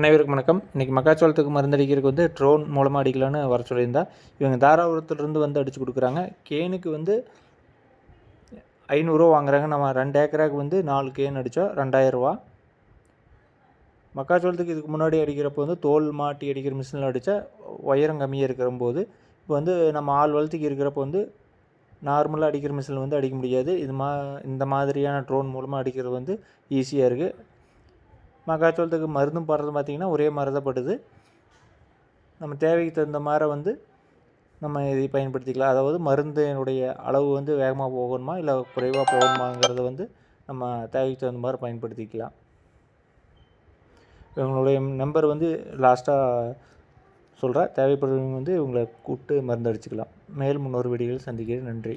அனைவருக்கும் வணக்கம். இன்றைக்கி மக்காச்சோளத்துக்கு மருந்தடிக்கிறதுக்கு வந்து ட்ரோன் மூலமாக அடிக்கலான்னு வர சொல்லியிருந்தா இவங்க தாராபுரத்துலேருந்து வந்து அடித்து கொடுக்குறாங்க. கேனுக்கு வந்து ஐநூறுரூவா வாங்குறாங்க. நம்ம ரெண்டு ஏக்கராக்கு வந்து நாலு கேன் அடித்தோம் ரெண்டாயிரரூவா. மக்காச்சோளத்துக்கு இதுக்கு முன்னாடி அடிக்கிறப்போ வந்து தோல் மாட்டி அடிக்கிற மிஷினில் அடித்தா உயரம் கம்மியாக இருக்கிற போது இப்போ வந்து நம்ம ஆள் வளத்துக்கு இருக்கிறப்போ வந்து நார்மலாக அடிக்கிற மிஷினில் வந்து அடிக்க முடியாது. இது மா இந்த மாதிரியான ட்ரோன் மூலமாக அடிக்கிறது வந்து ஈஸியாக இருக்குது மக்காச்சோளத்துக்கு மருந்தும் போடுறது பார்த்திங்கன்னா ஒரே மாதிரி தான் படுது. நம்ம தேவைக்கு தகுந்த மாதிரி வந்து நம்ம இதை பயன்படுத்திக்கலாம். அதாவது மருந்தினுடைய அளவு வந்து வேகமாக போகணுமா இல்லை குறைவாக போகணுமாங்கிறத வந்து நம்ம தேவைக்கு தகுந்த மாதிரி பயன்படுத்திக்கலாம். இவங்களுடைய நம்பர் வந்து லாஸ்ட்டாக சொல்கிறேன் தேவைப்படுறவங்க வந்து இவங்களை கூப்பிட்டு மருந்து அடிச்சுக்கலாம். மேலும் இன்னொரு வீடியோவில் சந்திக்கிறேன். நன்றி.